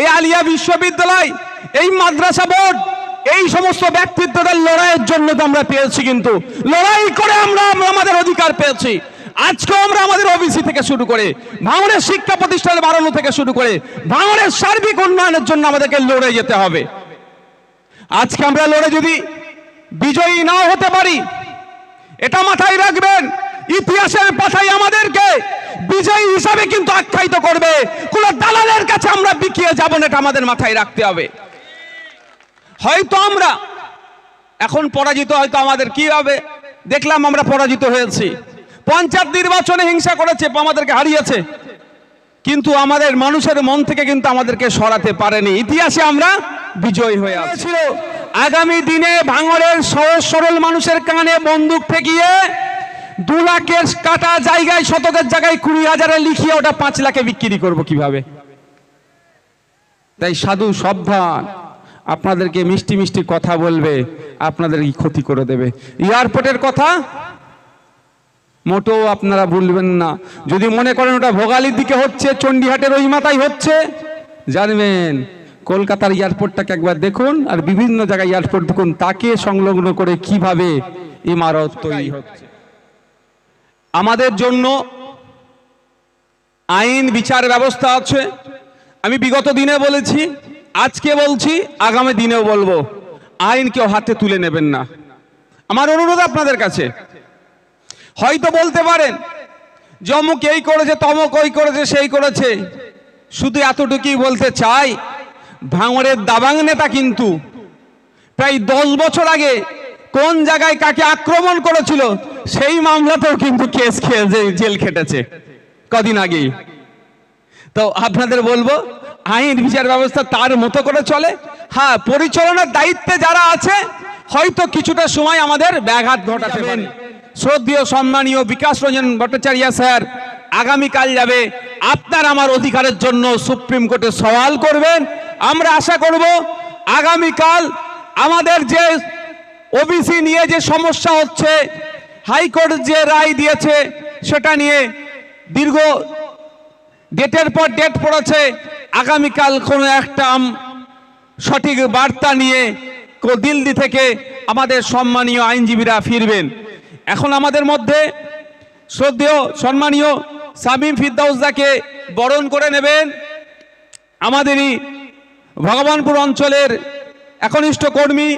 এই আলিয়া বিশ্ববিদ্যালয়, এই মাদ্রাসা বোর্ড, এই সমস্ত ব্যক্তিত্বদের লড়াইয়ের জন্য তো আমরা পেয়েছি কিন্তু। লড়াই করে আমরা আমাদের অধিকার পেয়েছি। আজকে আমরা আমাদের ওবিসি থেকে শুরু করে ভাঙনের শিক্ষা প্রতিষ্ঠান বাড়ানো থেকে শুরু করে ভাঙনের সার্বিক উন্নয়নের জন্য আমাদেরকে লড়ে যেতে হবে। আজকে আমরা লড়ে যদি বিজয়ী নাও হতে পারি, এটা মাথায় রাখবেন, ইতিহাসের পাথায় আমাদেরকে বিজয়ী হিসাবে কিন্তু আখ্যায়িত করবে। কোন দালালের কাছে আমরা বিকিয়ে যাব না, এটা আমাদের মাথায় রাখতে হবে। হয়তো আমরা, এখন পরাজিত হয়তো আমাদের কি হবে? দেখলাম আমরা পরাজিত হয়েছি। পঞ্চায়েত নির্বাচনে হিংসা করেছে আমাদেরকে হারিয়েছে। কিন্তু আমাদের মানুষের মন থেকে কিন্তু আমাদেরকে সরাতে পারেনি। ইতিহাসে আমরা বিজয়ী হয়ে আছি। আগামী দিনে ভাঙরের সহজ সরল মানুষের কানে বন্দুক ঠেকিয়ে দু লাখের কাটা জায়গায়, শতকের জায়গায় কুড়ি হাজারে লিখিয়ে ওটা পাঁচ লাখে বিক্রি করব কীভাবে? তাই সাধু, সাবধান। আপনাদেরকে মিষ্টি মিষ্টি কথা বলবে, আপনাদের ক্ষতি করে দেবে। এয়ারপোর্টের কথা? মোটেও আপনারা ভুলবেন না। যদি মনে করেন ওটা ভোগালির দিকে হচ্ছে, চণ্ডীহাটের ওই মাথায় হচ্ছে, জানবেন। কলকাতার এয়ারপোর্টটাকে একবার দেখুন, আর বিভিন্ন জায়গায় এয়ারপোর্ট দেখুন, তাকে সংলগ্ন করে কীভাবে ইমারত তৈরি হচ্ছে। আমাদের জন্য আইন, বিচার ব্যবস্থা আছে। আমি বিগত দিনে বলেছি, আজকে বলছি, আগামী দিনেও বলব, আইন কেউ হাতে তুলে নেবেন না। আমার অনুরোধ আপনাদের কাছে। হয়তো বলতে পারেন যে অমুক এই করেছে, তমক ওই করেছে, সেই করেছে। শুধু এতটুকুই বলতে চাই, ভাঙড়ের দাবাং নেতা কিন্তু প্রায় দশ বছর আগে কোন জায়গায় কাকে আক্রমণ করেছিল সেই মামলাতেও কিন্তু কেস খেয়ে জেল খেটেছে কদিন আগেই। তো আপনাদের বলব, আইন বিচার ব্যবস্থা তার মতো করে চলে। হ্যাঁ পরিচালনার দায়িত্বে যারা আছে, হয়তো কিছুটা সময় আমাদের ব্যাঘাত ঘটাতে পারে। শ্রদ্ধেয়, সম্মানীয় বিকাশ রঞ্জন ভট্টাচার্য স্যার, আগামীকাল যাবে। আপনার আমার অধিকারের জন্য সুপ্রিম কোর্টে সওয়াল করবেন। আমরা আশা করব, আগামীকাল আমাদের যে ওবিসি নিয়ে যে সমস্যা হচ্ছে হাইকোর্ট যে রায় দিয়েছে, সেটা নিয়ে দীর্ঘ ডেটের পর ডেট পড়েছে। আগামীকাল কোনো একটা সঠিক বার্তা নিয়ে দিল্লি থেকে আমাদের সম্মানীয় আইনজীবীরা ফিরবেন। এখন আমাদের মধ্যে শ্রদ্ধেয়, সম্মানীয় সামিম ফিরদাউসদাকে বরণ করে নেবেন। আমাদেরই ভগবানপুর অঞ্চলের একনিষ্ঠ কর্মী,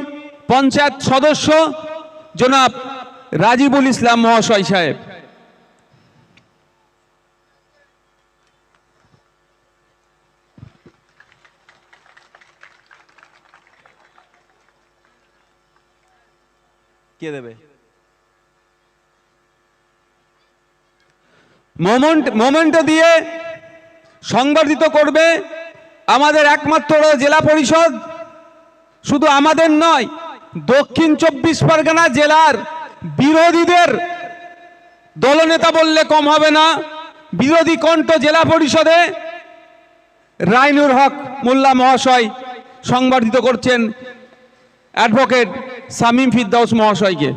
পঞ্চায়েত সদস্য জনাব রাজিবুল ইসলাম মহাশয় সাহেব। কে দেবে? মোমেন্ট মোমেন্ট দিয়ে সংবর্ধিত করবে আমাদের একমাত্র জেলা পরিষদ। শুধু আমাদের নয়, দক্ষিণ চব্বিশ পরগনা জেলার বিরোধীদের দলনেতা বললে কম হবে না। বিরোধী কণ্ঠ জেলা পরিষদে রাইনুর হক মোল্লা মহাশয় সংবর্ধিত করছেন অ্যাডভোকেট সামিম ফিরদাউস মহাশয়কে।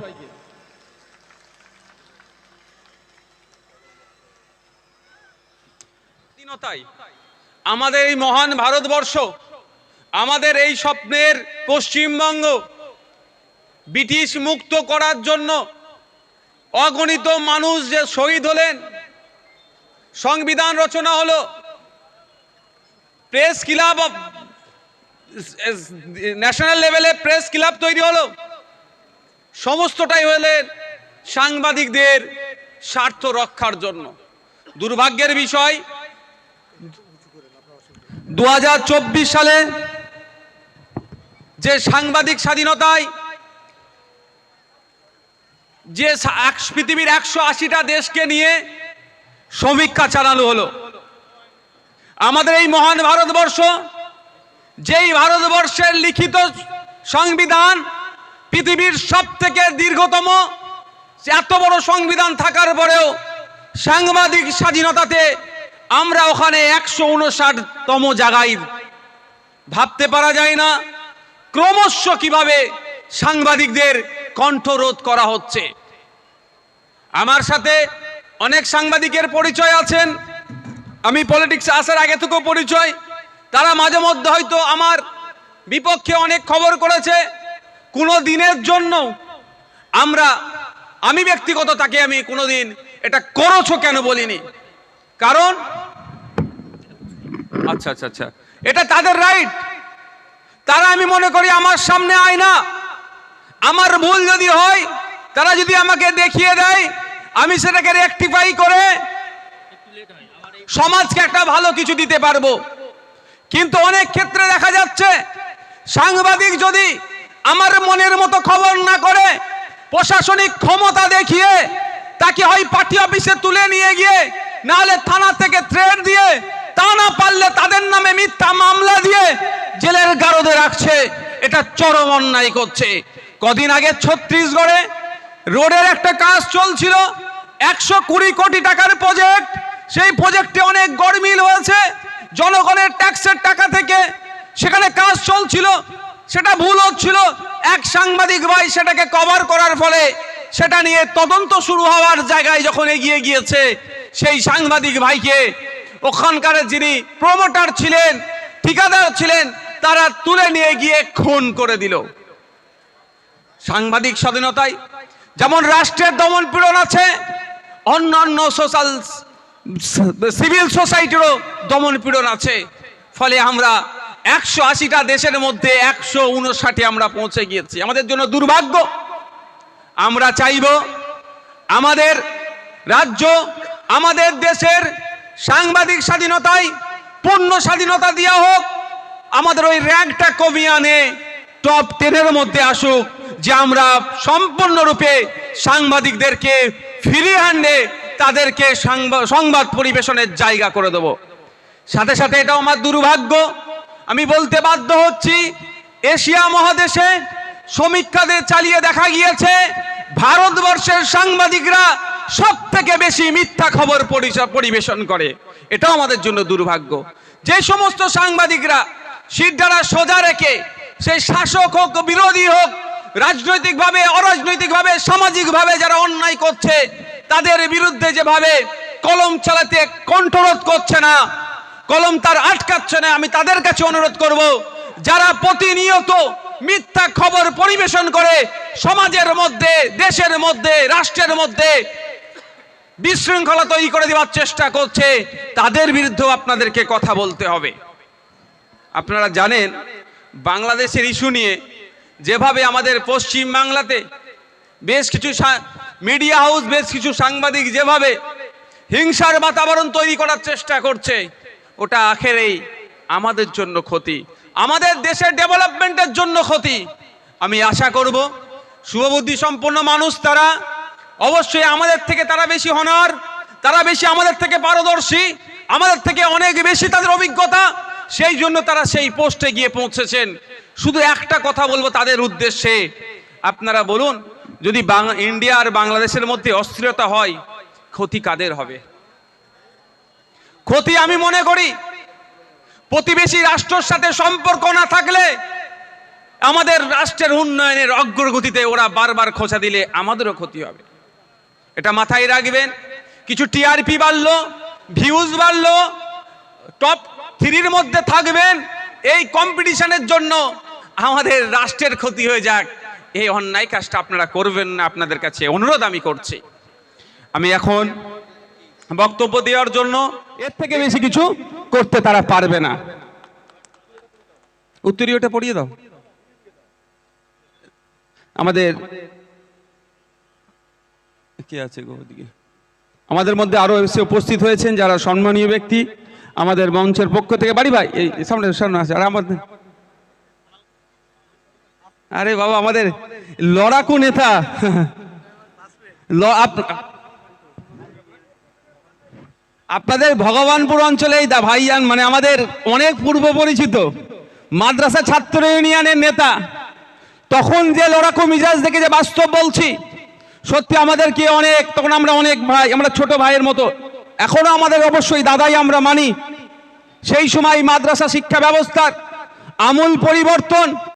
আমাদের এই মহান ভারতবর্ষ, আমাদের এই স্বপ্নের পশ্চিমবঙ্গ ব্রিটিশ মুক্ত করার জন্য অগণিত মানুষ যে শহীদ হলেন, সংবিধান রচনা হলো, প্রেস ক্লাব ন্যাশনাল লেভেলে প্রেস ক্লাব তৈরি হলো। সমস্তটাই হলেন সাংবাদিকদের স্বার্থ রক্ষার জন্য। দুর্ভাগ্যের বিষয়, দু হাজার চব্বিশ সালে যে সাংবাদিক স্বাধীনতায় যে পৃথিবীর একশো আশিটা দেশকে নিয়ে সমীক্ষা চালানো হলো। আমাদের এই মহান ভারতবর্ষ, যেই ভারতবর্ষের লিখিত সংবিধান পৃথিবীর সব থেকে দীর্ঘতম, এত বড় সংবিধান থাকার পরেও সাংবাদিক স্বাধীনতাতে আমরা ওখানে একশো উনষাটতম জায়গায় ভাবতে পারা যায় না। ক্রমশ কীভাবে সাংবাদিকদের কণ্ঠরোধ করা হচ্ছে। আমার সাথে অনেক সাংবাদিকের পরিচয় আছেন। আমি পলিটিক্সে আসার আগে থেকেও পরিচয়। তারা মাঝে মধ্যে হয়তো আমার বিপক্ষে অনেক খবর করেছে। কোনো দিনের জন্য আমরা, আমি ব্যক্তিগত তাকে আমি কোনো দিন এটা করছ কেন বলিনি। কারণ আচ্ছা আচ্ছা আচ্ছা এটা তাদের রাইট তারা আমি মনে করি আমার সামনে আয় না। আমার ভুল যদি হয়, তারা যদি আমাকে দেখিয়ে দেয় আমি সেটাকে রেকটিফাই করে সমাজকে একটা ভালো কিছু দিতে পারব। কিন্তু অনেক ক্ষেত্রে দেখা যাচ্ছে, সাংবাদিক যদি আমার মনের মতো খবর না করে, প্রশাসনিক ক্ষমতা দেখিয়ে তাকে হয় পার্টি অফিসে তুলে নিয়ে গিয়ে, নাহলে থানা থেকে থ্রেট দিয়ে তা না পারলে তাদের নামে মিথ্যা মামলা দিয়ে জেলের গারদে রাখছে। এটা চরম অন্যায় করছে। কদিন আগে ছত্তিশগড়ে রোডের একটা কাজ চলছিল একশো কুড়ি কোটি টাকার প্রজেক্ট সেই প্রজেক্টে অনেক গরমিল হয়েছে। জনগণের ট্যাক্সের টাকা থেকে সেখানে কাজ চলছিল, সেটা ভুল হচ্ছিল। এক সাংবাদিক ভাই সেটাকে কভার করার ফলে সেটা নিয়ে তদন্ত শুরু হওয়ার জায়গায় যখন এগিয়ে গিয়েছে, সেই সাংবাদিক ভাইকে ওখানকার যিনি প্রমোটার ছিলেন, ঠিকাদার ছিলেন, তারা তুলে নিয়ে গিয়ে খুন করে দিল। সাংবাদিক স্বাধীনতায় যেমন রাষ্ট্রের দমন পীড়ন আছে অন্যান্য সোশ্যাল সিভিল সোসাইটিরও দমন পীড়ন আছে। ফলে আমরা একশো আশিটা দেশের মধ্যে একশো উনষাটে আমরা পৌঁছে গিয়েছি। আমাদের জন্য দুর্ভাগ্য। আমরা চাইব আমাদের রাজ্য, আমাদের দেশের সাংবাদিক স্বাধীনতায় পূর্ণ স্বাধীনতা দেওয়া হোক। আমাদের ওই র্যাঙ্কটা কমিয়ে আনে টপ টেনের মধ্যে আসুক, যে আমরা সম্পূর্ণরূপে সাংবাদিকদেরকে ফিরিয়ে আনলে তাদেরকে সাংবা- সংবাদ পরিবেশনের জায়গা করে দেব। সাথে সাথে এটাও আমার দুর্ভাগ্য। আমি বলতে বাধ্য হচ্ছি, এশিয়া মহাদেশে সমীক্ষাদের চালিয়ে দেখা গিয়েছে, ভারতবর্ষের সাংবাদিকরা সব থেকে বেশি মিথ্যা খবর পরিবেশন করে। এটাও আমাদের জন্য দুর্ভাগ্য। যে সমস্ত সাংবাদিকরা সিদ্ধারা সোজা রেখে, সেই শাসক হোক, বিরোধী হোক রাজনৈতিকভাবে, অরাজনৈতিকভাবে, সামাজিকভাবে যারা অন্যায় করছে, তাদের বিরুদ্ধে যেভাবে কলম চালাতে কণ্ঠরোধ করছে না, কলম তার আটকাচ্ছে না, আমি তাদের কাছে অনুরোধ করব, যারা প্রতিনিয়ত মিথ্যা খবর পরিবেশন করে সমাজের মধ্যে, দেশের মধ্যে, রাষ্ট্রের মধ্যে বিশৃঙ্খলা তৈরি করে দেওয়ার চেষ্টা করছে, তাদের বিরুদ্ধেও আপনাদেরকে কথা বলতে হবে। আপনারা জানেন, বাংলাদেশের ইস্যু নিয়ে যেভাবে আমাদের পশ্চিম বাংলাতে বেশ কিছু মিডিয়া হাউস বেশ কিছু সাংবাদিক যেভাবে হিংসার বাতাবরণ তৈরি করার চেষ্টা করছে, ওটা আখেরেই আমাদের জন্য ক্ষতি। আমাদের দেশের ডেভেলপমেন্টের জন্য ক্ষতি। আমি আশা করব, শুভবুদ্ধি সম্পন্ন মানুষ তারা, অবশ্যই আমাদের থেকে তারা বেশি হনার তারা বেশি আমাদের থেকে পারদর্শী, আমাদের থেকে অনেক বেশি তাদের অভিজ্ঞতা সেই জন্য তারা সেই পোস্টে গিয়ে পৌঁছেছেন। শুধু একটা কথা বলব তাদের উদ্দেশ্যে। আপনারা বলুন, যদি ইন্ডিয়া আর বাংলাদেশের মধ্যে অস্থিরতা হয়, ক্ষতি কাদের হবে? ক্ষতি আমি মনে করি, প্রতিবেশী রাষ্ট্রের সাথে সম্পর্ক না থাকলে আমাদের রাষ্ট্রের উন্নয়নের অগ্রগতিতে ওরা বারবার খোঁচা দিলে আমাদেরও ক্ষতি হবে। এটা মাথায় রাখবেন। কিছু টিআরপি বাড়লো, ভিউজ বাড়লো, টপ থ্রির মধ্যে থাকবেন এই কম্পিটিশনের জন্য আমাদের রাষ্ট্রের ক্ষতি হয়ে যাক। এই অন্যায় কাজটা আপনারা করবেন না আপনাদের কাছে অনুরোধ আমি করছি। আমি এখন বক্তব্য দেওয়ার জন্য এর থেকে বেশি কিছু করতে তারা পারবে না। উত্তরীয়টা পড়িয়ে দাও। আমাদের কি আছে গো ওদিকে? আমাদের মধ্যে আরও এসে উপস্থিত হয়েছেন যারা সম্মানীয় ব্যক্তি। আমাদের মঞ্চের পক্ষ থেকে বাড়ি ভাই, এই সামনে সামনে আছে, আর আমাদের আরে বাবা, আমাদের লড়াকু নেতা। আপনাদের ভগবানপুর অঞ্চলে এই দা ভাইয়ান মানে আমাদের অনেক পূর্ব পরিচিত, মাদ্রাসা ছাত্র ইউনিয়নের নেতা। তখন যে লড়াকু মিজাজ দেখে যে বাস্তব বলছি, সত্যি আমাদের আমাদেরকে অনেক তখন আমরা অনেক ভাই, আমরা ছোট ভাইয়ের মতো এখনও আমাদের অবশ্যই দাদাই আমরা মানি। সেই সময় মাদ্রাসা শিক্ষা ব্যবস্থার আমূল পরিবর্তন